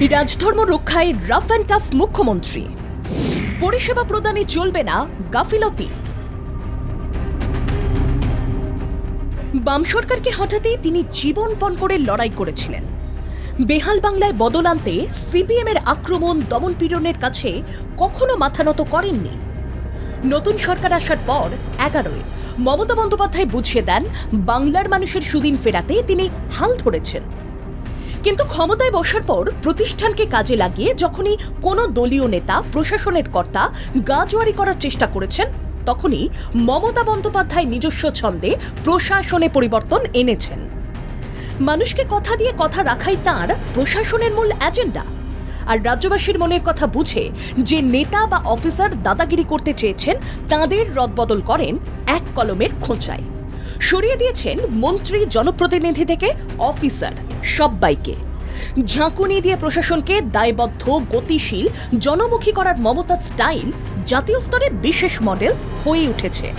রাজধর্ম রক্ষায় rough and tough মুখ্যমন্ত্রী। পরিষেবা প্রদানে চলবে না গাফিলতি। বাম সরকারকে হঠাতেই তিনি জীবনপণ করে লড়াই করেছিলেন। বেহাল বাংলায় বদল আনতে সিপিএম এর আক্রমণ দমনপীড়নের কাছে কখনো মাথা নত করেননি। নতুন সরকার আসার পর এগারোয় মমতা বন্দ্যোপাধ্যায় বুঝিয়ে দেন, বাংলার মানুষের সুদিন ফেরাতে তিনি হাল ধরেছেন। কিন্তু ক্ষমতায় বসার পর প্রতিষ্ঠানকে কাজে লাগিয়ে যখনই কোনো দলীয় নেতা, প্রশাসনের কর্তা গাজোয়ারি করার চেষ্টা করেছেন, তখনই মমতা বন্দ্যোপাধ্যায় নিজস্ব ছন্দে প্রশাসনে পরিবর্তন এনেছেন। মানুষকে কথা দিয়ে কথা রাখাই তাঁর প্রশাসনের মূল এজেন্ডা। আর রাজ্যবাসীর মনের কথা বুঝে যে নেতা বা অফিসার দাদাগিরি করতে চেয়েছেন, তাঁদের রদবদল করেন এক কলমের খোঁচায়। সরিয়ে দিয়েছেন মন্ত্রী জনপ্রতিনিধি থেকে অফিসার সব্বাইকে। ঝাঁকুনি দিয়ে প্রশাসনকে দায়বদ্ধ, গতিশীল, জনমুখী করার মমতা স্টাইল জাতীয় স্তরে বিশেষ মডেল হয়ে উঠেছে।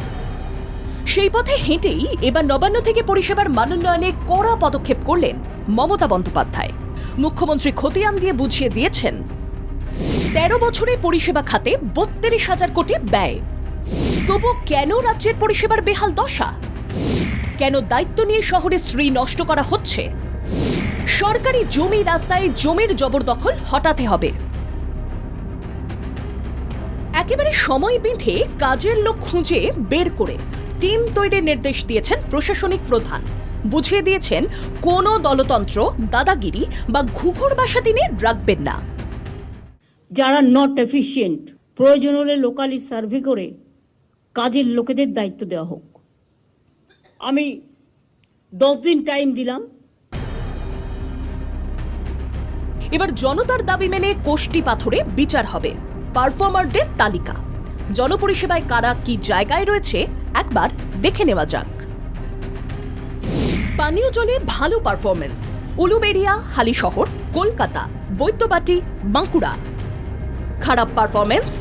সেই পথে হেঁটেই এবার নবান্ন থেকে পরিষেবার মানোন্নয়নে কড়া পদক্ষেপ করলেন মমতা বন্দ্যোপাধ্যায়। মুখ্যমন্ত্রী খতিয়ান দিয়ে বুঝিয়ে দিয়েছেন, তেরো বছরে পরিষেবা খাতে বত্রিশ হাজার কোটি ব্যয়। তবু কেন রাজ্যের পরিষেবার বেহাল দশা? কেন দায়িত্ব নিয়ে শহরে শ্রী নষ্ট করা হচ্ছে? সরকারি জমি রাস্তায় জমির জবরদখল হটাতে হবে। একেবারে সময় বেঁধে কাজের লোক খুঁজে বের করে টিম তৈরির নির্দেশ দিয়েছেন প্রশাসনিক প্রধান। বুঝিয়ে দিয়েছেন কোনো দলতন্ত্র, দাদাগিরি বা ঘুঘুর বাসা তিনি রাখবেন না। যারা নট এফিসিয়েন্ট প্রয়োজন হলে লোকালি সার্ভে করে কাজের লোকেদের দায়িত্ব দেওয়া হোক। আমি দশ দিন টাইম দিলাম। এবার জনতার দাবি মেনে কোষ্টি পাথরে বিচার হবে। পারফর্মারদের তালিকা। জনপরিষেবায় কারা কি জায়গায় রয়েছে, একবার দেখে নেওয়া যাক। পানীয় জলে ভালো পারফরমেন্স উলুবেড়িয়া, হালিশহর, কলকাতা, বৈদ্যবাটি, বাঁকুড়া। খারাপ পারফরমেন্স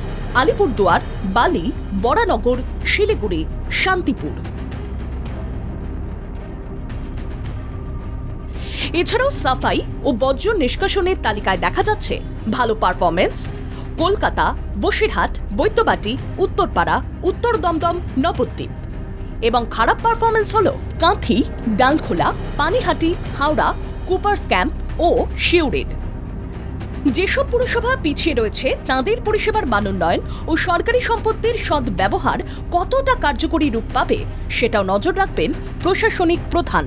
আলিপুরদুয়ার, বালি, বরানগর, শিলিগুড়ি, শান্তিপুর। এছাড়াও সাফাই ও বর্জ্য নিষ্কাশনের তালিকায় দেখা যাচ্ছে ভালো পারফরমেন্স কলকাতা, বসিরহাট, বৈদ্যবাটি, উত্তরপাড়া, উত্তর দমদম, নবদ্বীপ। এবং খারাপ পারফরমেন্স হল কাঁথি, ডালখোলা, পানিহাটি, হাওড়া, কুপার্স ক্যাম্প ও শিউরিড যেসব পুরসভা পিছিয়ে রয়েছে, তাদের পরিষেবার মানোন্নয়ন ও সরকারি সম্পত্তির সৎ ব্যবহার কতটা কার্যকরী রূপ পাবে, সেটাও নজর রাখবেন প্রশাসনিক প্রধান।